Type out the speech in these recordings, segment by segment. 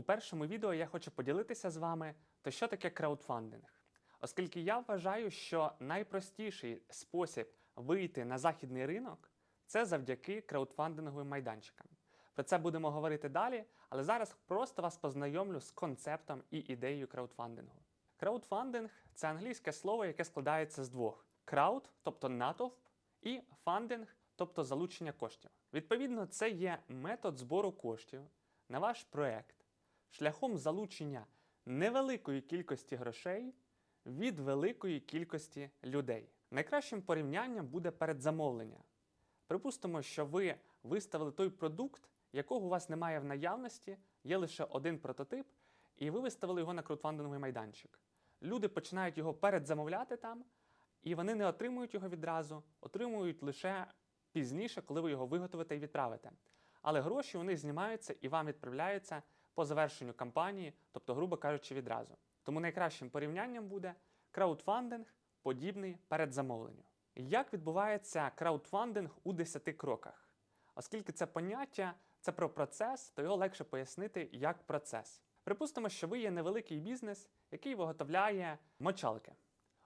У першому відео я хочу поділитися з вами, то що таке краудфандинг. Оскільки я вважаю, що найпростіший спосіб вийти на західний ринок це завдяки краудфандинговим майданчикам. Про це будемо говорити далі, але зараз просто вас познайомлю з концептом і ідеєю краудфандингу. Краудфандинг це англійське слово, яке складається з двох: крауд, тобто натовп, і фандинг, тобто залучення коштів. Відповідно, це є метод збору коштів на ваш проект шляхом залучення невеликої кількості грошей від великої кількості людей. Найкращим порівнянням буде передзамовлення. Припустимо, що ви виставили той продукт, якого у вас немає в наявності, є лише один прототип, і ви виставили його на краудфандинговий майданчик. Люди починають його передзамовляти там, і вони не отримують його відразу, отримують лише пізніше, коли ви його виготовите і відправите. Але гроші вони знімаються і вам відправляються по завершенню кампанії, тобто, грубо кажучи, відразу. Тому найкращим порівнянням буде краудфандинг, подібний передзамовленню. Як відбувається краудфандинг у 10 кроках? Оскільки це поняття це про процес, то його легше пояснити як процес. Припустимо, що ви є невеликий бізнес, який виготовляє мочалки.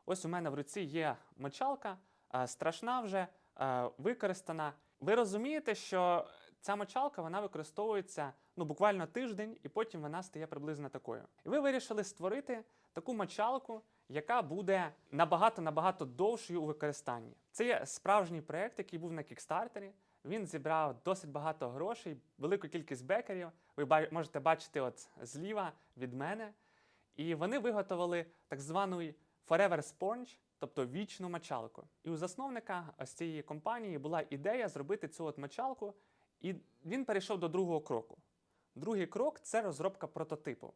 Ось у мене в руці є мочалка, е, страшна вже, е, використана. Ви розумієте, що ця мочалка вона використовується ну, буквально тиждень, і потім вона стає приблизно такою. І ви вирішили створити таку мочалку, яка буде набагато-набагато довшою у використанні. Це є справжній проєкт, який був на кікстартері. Він зібрав досить багато грошей, велику кількість бекерів. Ви можете бачити от зліва від мене. І вони виготовили так званий Forever Sponge, тобто вічну мочалку. І у засновника ось цієї компанії була ідея зробити цю от мочалку, і він перейшов до другого кроку. Другий крок це розробка прототипу.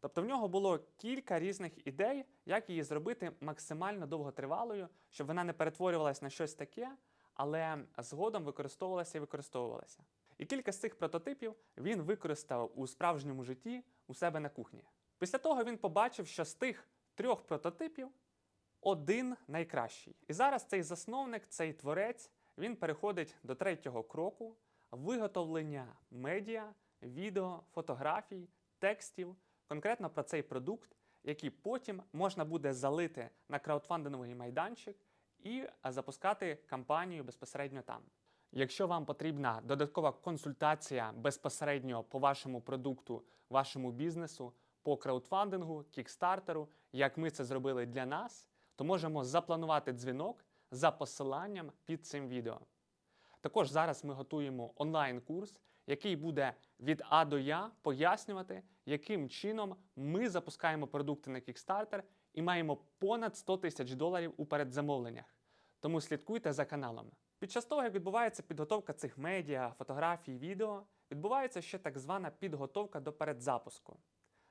Тобто в нього було кілька різних ідей, як її зробити максимально довготривалою, щоб вона не перетворювалася на щось таке, але згодом використовувалася і використовувалася. І кілька з цих прототипів він використав у справжньому житті у себе на кухні. Після того він побачив, що з тих трьох прототипів один найкращий. І зараз цей засновник, цей творець, він переходить до третього кроку виготовлення медіа, відео, фотографій, текстів, конкретно про цей продукт, який потім можна буде залити на краудфандинговий майданчик і запускати кампанію безпосередньо там. Якщо вам потрібна додаткова консультація безпосередньо по вашому продукту, вашому бізнесу, по краудфандингу, кікстартеру, як ми це зробили для нас, то можемо запланувати дзвінок за посиланням під цим відео. Також зараз ми готуємо онлайн-курс, який буде від А до Я пояснювати, яким чином ми запускаємо продукти на Kickstarter і маємо понад 100 тисяч доларів у передзамовленнях. Тому слідкуйте за каналом. Під час того, як відбувається підготовка цих медіа, фотографій, відео, відбувається ще так звана підготовка до передзапуску.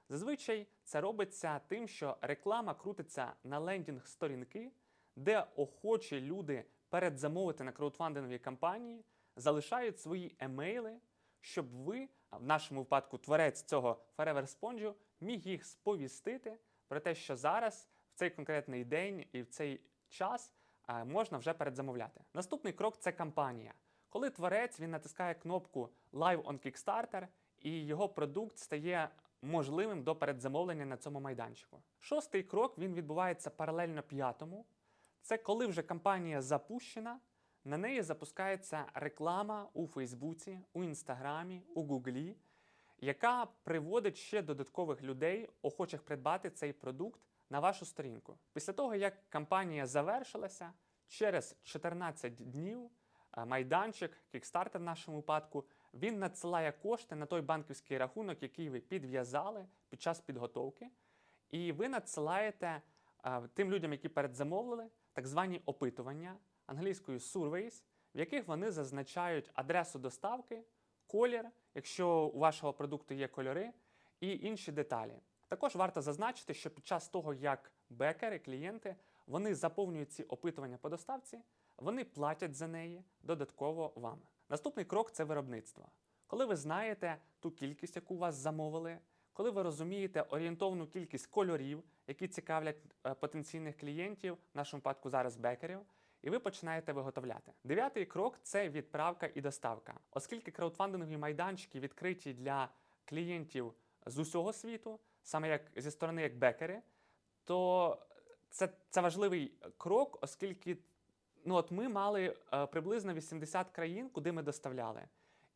Зазвичай це робиться тим, що реклама крутиться на лендінг сторінки, де охочі люди передзамовити на краудфандинговій кампанії, залишають свої емейли, щоб ви, в нашому випадку творець цього Forever Sponge, міг їх сповістити про те, що зараз, в цей конкретний день і в цей час можна вже передзамовляти. Наступний крок це кампанія. Коли творець він натискає кнопку Live on Kickstarter, і його продукт стає можливим до передзамовлення на цьому майданчику. Шостий крок він відбувається паралельно п'ятому. Це коли вже кампанія запущена, на неї запускається реклама у Фейсбуці, у Інстаграмі, у Гуглі, яка приводить ще додаткових людей, охочих придбати цей продукт на вашу сторінку. Після того, як кампанія завершилася, через 14 днів е, майданчик, Kickstarter в нашому випадку, він надсилає кошти на той банківський рахунок, який ви підв'язали під час підготовки, і ви надсилаєте е, тим людям, які передзамовили, так звані опитування англійською surveys, в яких вони зазначають адресу доставки, колір, якщо у вашого продукту є кольори, і інші деталі. Також варто зазначити, що під час того, як бекери, клієнти, вони заповнюють ці опитування по доставці, вони платять за неї додатково вам. Наступний крок це виробництво. Коли ви знаєте ту кількість, яку вас замовили, коли ви розумієте орієнтовну кількість кольорів, які цікавлять е, потенційних клієнтів, в нашому випадку зараз бекерів, і ви починаєте виготовляти. Дев'ятий крок це відправка і доставка. Оскільки краудфандингові майданчики відкриті для клієнтів з усього світу, саме як зі сторони як бекери, то це, це важливий крок, оскільки ну, от ми мали е, приблизно 80 країн, куди ми доставляли.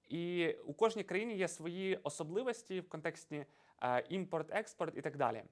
І у кожній країні є свої особливості в контексті е, імпорт, експорт і так далі.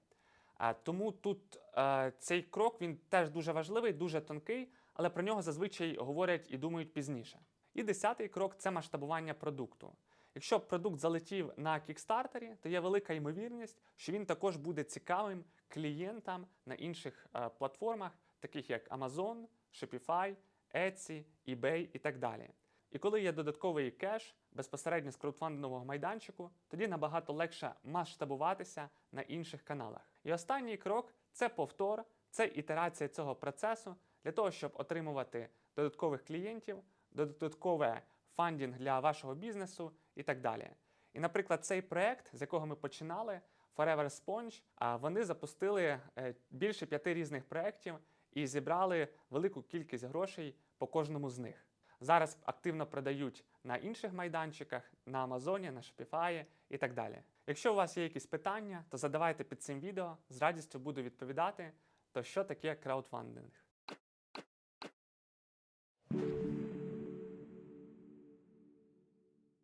Е, Тому тут е, цей крок він теж дуже важливий, дуже тонкий, але про нього зазвичай говорять і думають пізніше. І десятий крок це масштабування продукту. Якщо продукт залетів на кікстартері, то є велика ймовірність, що він також буде цікавим клієнтам на інших платформах, таких як Amazon, Shopify, Etsy, eBay і так далі. І коли є додатковий кеш безпосередньо з краудфандингового майданчику, тоді набагато легше масштабуватися на інших каналах. І останній крок це повтор, це ітерація цього процесу для того, щоб отримувати додаткових клієнтів, додаткове фандінг для вашого бізнесу і так далі. І, наприклад, цей проект, з якого ми починали, Forever Sponge, вони запустили е, більше п'яти різних проєктів і зібрали велику кількість грошей по кожному з них. Зараз активно продають на інших майданчиках, на Амазоні, на Shopify і так далі. Якщо у вас є якісь питання, то задавайте під цим відео, з радістю буду відповідати. То що таке краудфандинг?